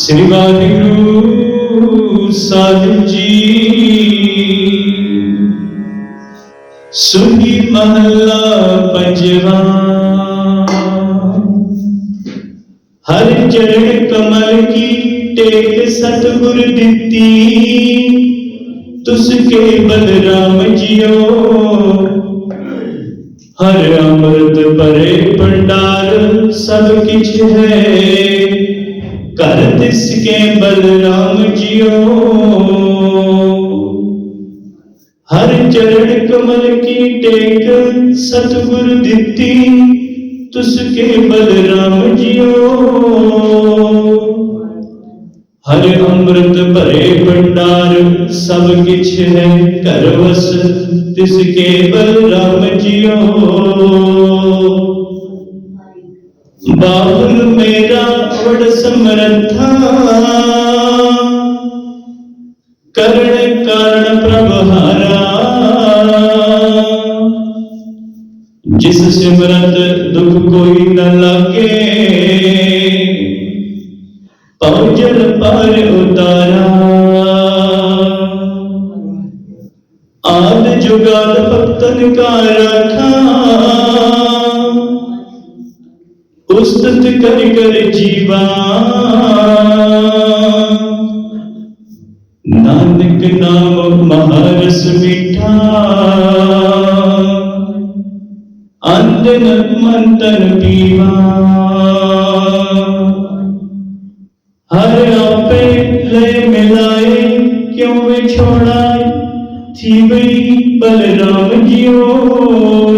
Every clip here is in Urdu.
ہر جڑ کمل کی ٹیک ست گر دیتی تس کے بدرام جیو ہر امرت پرے پنڈار سب کچھ ہے۔ کر کے کے رام جیو ہر چرن کمل کی ٹیک ست گر دیتی تس کے بدنام جیو ہر امرت پرے بندار سب کچھ ہے کروس تس کے بلرام جیو باغ میرا بڑ سمرن تھا کرن کرن پربہارا جس سمرت دکھ کوئی نہ لگے پوجل پر اتارا آد جگاد پتن کا رکھا وسط کر کر جیوا نانک نام مہارس مٹھا اندن منتن پیوا ہر آپ لے ملائے کیوں میں چھوڑائے تھی بڑی بلرام جیو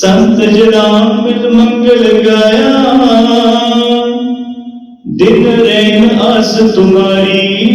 ਸੰਤ ਜਨਾ ਮਿਲ ਮੰਗਲ ਗਾਇਆ। ਦਿਨ ਰਹਿਨ ਆਸ ਤੁਮਾਰੀ।